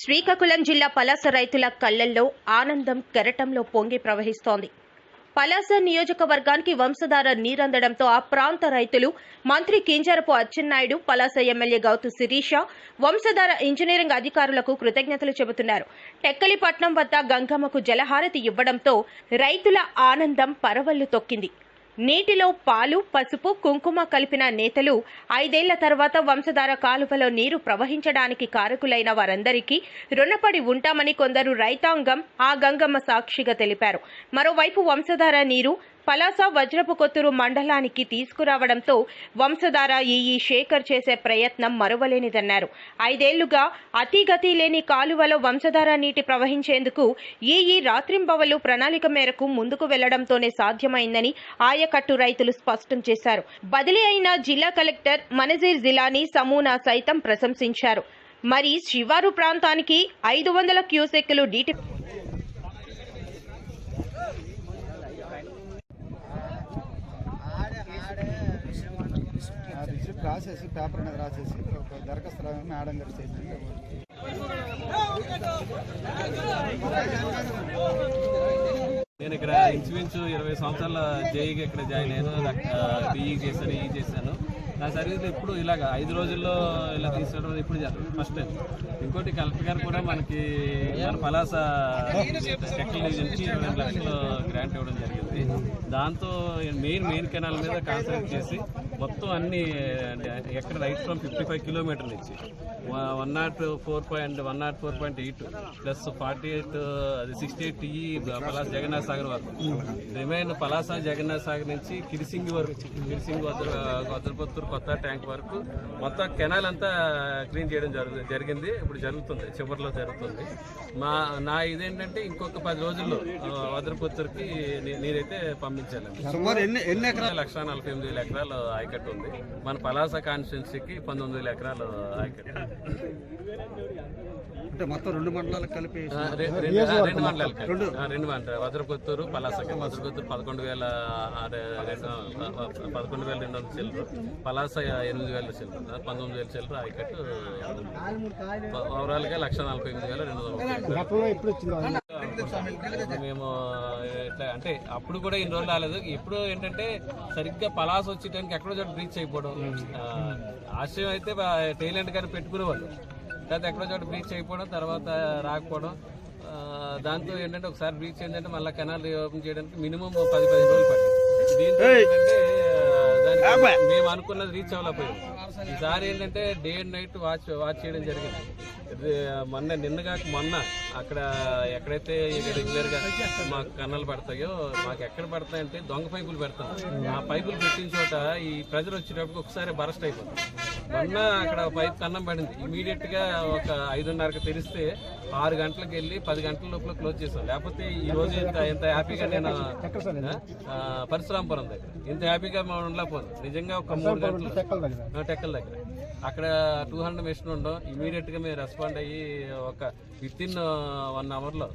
శ్రీకాకుళం జిల్లా పలాస రైతుల కళ్ళల్లో ఆనందం కెరటంలో పొంగి ప్రవహిస్తోంది. పలాస నియోజకవర్గానికి వంశధార నీరందడంతో ఆ ప్రాంత రైతులు మంత్రి కింజరపు అచ్చెన్నాయుడు పలాస ఎమ్మెల్యే గౌతు శిరీష వంశధార ఇంజనీరింగ్ అధికారులకు కృతజ్ఞతలు చెబుతున్నారు. టెక్కలిపట్నం వద్ద గంగమ్మకు జలహారతి ఇవ్వడంతో రైతుల ఆనందం పరవళ్ళు తొక్కింది. నీటిలో పాలు పసుపు కుంకుమ కలిపిన నేతలు ఐదేళ్ళ తర్వాత వంశధార కాలువలో నీరు ప్రవహించడానికి కారకులైన వారందరికీ రుణపడి ఉంటామని కొందరు రైతాంగం ఆ గంగమ్మ సాక్షిగా తెలిపారు. మరోవైపు వంశధార నీరు పలాస వజ్రపు కొత్తూరు మండలానికి తీసుకురావడంతో వంశధార ఈఈ శేఖర్ చేసే ప్రయత్నం మరువలేనిదన్నారు. ఐదేళ్ళుగా అతిగతి లేని కాలువలో వంశధార నీటి ప్రవహించేందుకు ఈఈ రాత్రింబవలు ప్రణాళిక మేరకు ముందుకు వెళ్ళడంతోనే సాధ్యమైందని ఆయకట్టు రైతులు స్పష్టం చేశారు. బదిలీ అయిన జిల్లా కలెక్టర్ మనజీర్ జిలానీ సమూనా సైతం ప్రశంసించారు. మరి శివారు ప్రాంతానికి ఐదు వందల క్యూసెక్కులు డీటీ ఆ రిసిప్ట్ రాసేసి పేపర్ అనేది రాసేసి ఒక దరఖాస్తు మేడం గారు చేసి నేను ఇక్కడ ఇంచుమించు ఇరవై సంవత్సరాల జేఈకి ఇక్కడ జాయిన్ అయ్యాను. డిఈ చేశాను ఈ చేశాను. నా సర్వీస్లో ఇప్పుడు ఇలాగ ఐదు రోజుల్లో ఇలా తీసుకోవడం ఇప్పుడు ఫస్ట్ టైం. ఇంకోటి కలెక్టర్ గారు కూడా మనకి మన పలాస టెక్నికల్ నుంచి రెండు లక్షలు గ్రాంట్ ఇవ్వడం జరిగింది. దాంతో మెయిన్ మెయిన్ కెనాల్ మీద కాన్సన్ట్రేట్ చేసి మొత్తం అన్ని ఎక్కడ రైట్ ఫ్రమ్ ఫిఫ్టీ ఫైవ్ కిలోమీటర్లు నుంచి one nought four point one nought four point eight plus forty eight అది సిక్స్టీ ఎయిట్ టీ పలాస జగన్నాథ్ సాగర్ వరకు. రిమైన్ పలాస జగన్నాథ్ సాగర్ నుంచి కిరిసింగి వరకు కిరిసింగి వద్ద వద్రపత్తూరు కొత్త ట్యాంక్ వరకు. మొత్తం కెనాల్ అంతా క్లీన్ చేయడం జరుగు జరిగింది. ఇప్పుడు జరుగుతుంది. చివరిలో జరుగుతుంది. మా నా ఇదేంటంటే ఇంకొక పది రోజుల్లో వద్రపత్తూరుకి నీరైతే పంపించాలండి. సుమారు ఎన్ని ఎన్ని ఎకరాలు లక్ష నలభై ఎనిమిది వేల ఎకరాలు ఆయకట్టు ఉంది. మన పలాస కాన్స్టిట్యున్సీకి పంతొమ్మిది వేల ఎకరాలు ఆయకట్టు అంటే మొత్తం రెండు మండలాలకు కలిపి రెండు రెండు. మండలాలు. ఆ, రెండు మండలాలు. వజ్రకొత్తూరు పలాసకి. వజ్రకొత్తూరు పదకొండు వేల రెండు పదకొండు వేల రెండు వందల చిల్లరు. పలాస ఎనిమిది వేల చిల్లరు పంతొమ్మిది వేల చిల్లరు ఆయకట్టు ఓవరాల్గా లక్ష నలభై ఎనిమిది వేల రెండు వందల. మేము ఇట్లా అంటే అప్పుడు కూడా ఇన్ని రోజులు రాలేదు. ఇప్పుడు ఏంటంటే సరిగ్గా పలాస వచ్చేటానికి ఎక్కడో చోట బ్రీచ్ అయిపోవడం. ఆ, ఆశయం అయితే టైలెంట్ గారు పెట్టుకునేవాళ్ళు తర్వాత ఎక్కడో చోట బ్రీచ్ అయిపోవడం తర్వాత రాకపోవడం. ఆ, దాంతో ఏంటంటే ఒకసారి బ్రీచ్ ఏంటంటే మళ్ళీ కెనాల్ ఓపెన్ చేయడానికి మినిమం పది పదిహేను రోజులు పట్టింది. దీంతో మేము అనుకున్నది రీచ్ అవ్వలేకపోయాం. ఈసారి ఏంటంటే day and night watch watch చేయడం జరిగింది. మొన్న నిన్నగా మొన్న అక్కడ ఎక్కడైతే రెగ్యులర్గా మాకు కన్నాలు పడతాయో మాకు ఎక్కడ పడతాయంటే దొంగ పైపులు పెడతాం. ఆ పైపులు పెట్టిన చోట ఈ ప్రెజర్ వచ్చేటప్పుడు ఒకసారి బరస్ట్ అయిపోతుంది మొన్న అక్కడ పైప్ కన్నం పడింది. ఇమీడియట్గా ఒక ఐదున్నరకు తెరిస్తే ఆరు గంటలకు వెళ్ళి పది గంటల లోపల క్లోజ్ చేసాం లేకపోతే ఈ రోజు ఇంత ఇంత హ్యాపీగా నేను పరశురాంపురం దగ్గర ఇంత హ్యాపీగా మనం ఉండలేకపోదు నిజంగా ఒక మూడు గంటలు టెక్కల దగ్గర. అక్కడ టూ హండ్రెడ్ మెషిన్ ఉండడం. ఇమీడియట్గా మేము రెస్పాండ్ అయ్యి ఒక విత్ ఇన్ వన్ అవర్లో